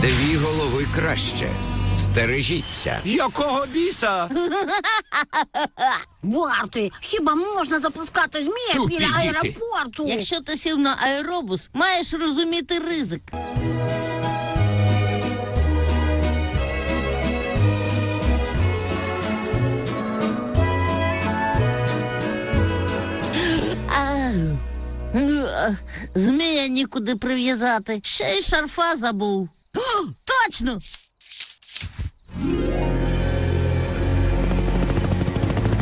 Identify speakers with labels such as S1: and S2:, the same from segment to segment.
S1: Дві голови краще. Стережіться.
S2: Якого біса?
S3: Барти, хіба можна запускати змія
S1: Тупі
S3: біля
S1: діти.
S3: аеропорту?
S4: Якщо ти сів на аеробус, маєш розуміти ризик. А, Змія нікуди прив'язати. Ще й шарфа забув. О, точно!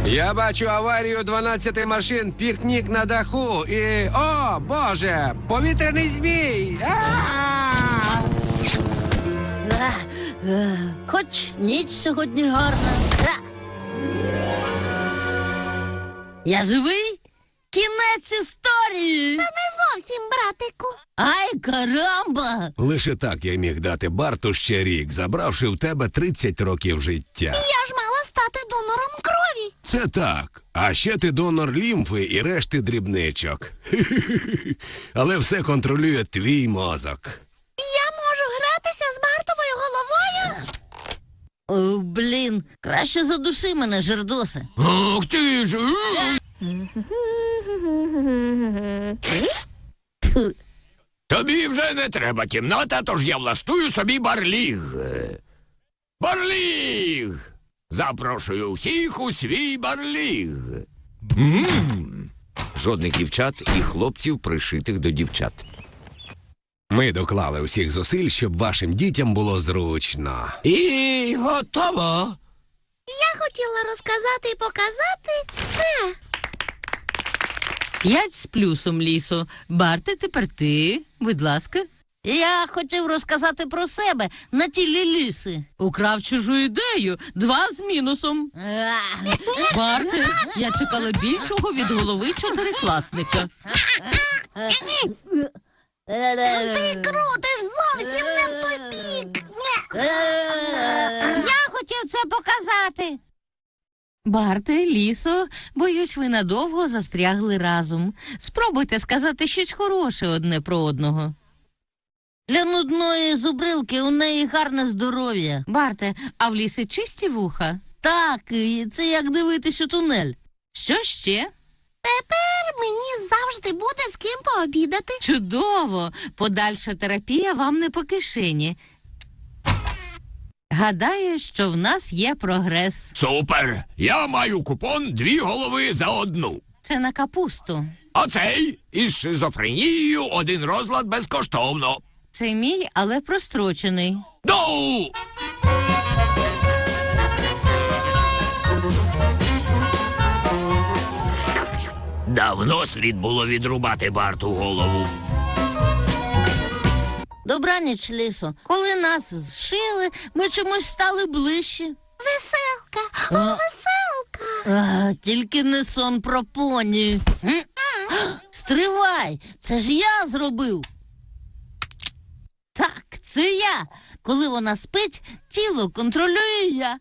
S2: Я бачу аварію 12 машин, пікнік на даху і. О, Боже! Повітряний змій! А!
S4: Хоч ніч сьогодні гарна. А! Я живий? Кінець історії.
S3: Не зовсім, братику.
S4: Ай, карамба!
S5: Лише так я міг дати Барту ще рік, забравши в тебе 30 років життя.
S3: Я ж мала стати донором крові.
S5: Це так. А ще ти донор лімфи і решти дрібничок. Але все контролює твій мозок.
S3: Я можу гратися з Бартовою головою.
S4: О, блін, краще задуши мене, жердосе.
S1: Ох ти ж! Тобі вже не треба кімната, тож я влаштую собі барліг. Барліг! Запрошую всіх у свій барліг. Жодних дівчат і хлопців, пришитих до дівчат.
S5: Ми доклали усіх зусиль, щоб вашим дітям було зручно.
S2: І готово.
S3: Я хотіла розказати і показати це.
S6: П'ять з плюсом лісу. Барте, тепер ти, будь ласка.
S4: Я хотів розказати про себе на тілі ліси.
S6: Украв чужу ідею. Два з мінусом. Барте, я чекала більшого від голови чотирикласника.
S3: Ти крутиш зовсім не в той бік.
S4: Я хотів це показати.
S6: Барте, лісо, боюсь, ви надовго застрягли разом. Спробуйте сказати щось хороше одне про одного.
S4: Для нудної зубрилки у неї гарне здоров'я.
S6: Барте, а в лісі чисті вуха?
S4: Так, і це як дивитись у тунель.
S6: Що ще?
S3: Тепер мені завжди буде з ким пообідати.
S6: Чудово! Подальша терапія вам не по кишені. Гадаю, що в нас є прогрес.
S1: Супер! Я маю купон дві голови за одну.
S6: Це на капусту.
S1: А цей із шизофренією один розлад безкоштовно.
S6: Це мій, але прострочений.
S1: Доу! Давно слід було відрубати Барту голову.
S4: Добраніч, лісо. Коли нас зшили, ми чомусь стали ближче.
S3: Веселка,
S4: А.
S3: о, веселка.
S4: А, тільки не сон про поні. М? Стривай, це ж я зробив. Так, це я. Коли вона спить, тіло контролюю я.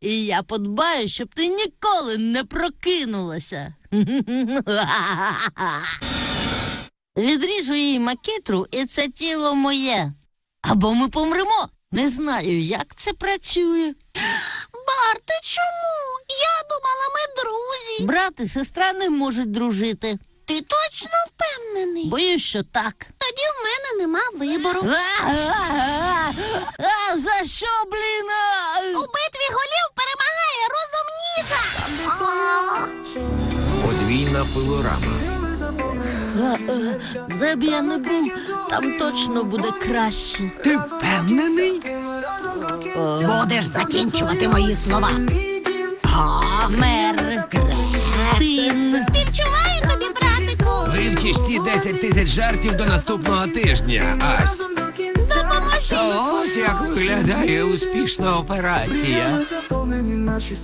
S4: І я подбаю, щоб ти ніколи не прокинулася. Відріжу їй макітру, і це тіло моє. Або ми помремо. Не знаю, як це працює.
S3: Барте, чому? Я думала, ми друзі.
S4: Брат і сестра не можуть дружити.
S3: Ти точно впевнений?
S4: Боюсь, що так.
S3: Тоді в мене нема вибору.
S4: А, а, а, а, за що, блін? а?
S3: У битві голів перемагає розумніша.
S1: Подвійна пилорама.
S4: Де б я не був, там точно буде краще.
S2: Ти впевнений?
S3: Будеш закінчувати мої слова.
S4: Мер Тин.
S3: Співчуваю тобі, братику.
S5: Вивчиш ці 10 тисяч жартів до наступного тижня. Ась.
S3: Допоможи.
S1: Ось як виглядає успішна операція.
S7: заповнені наші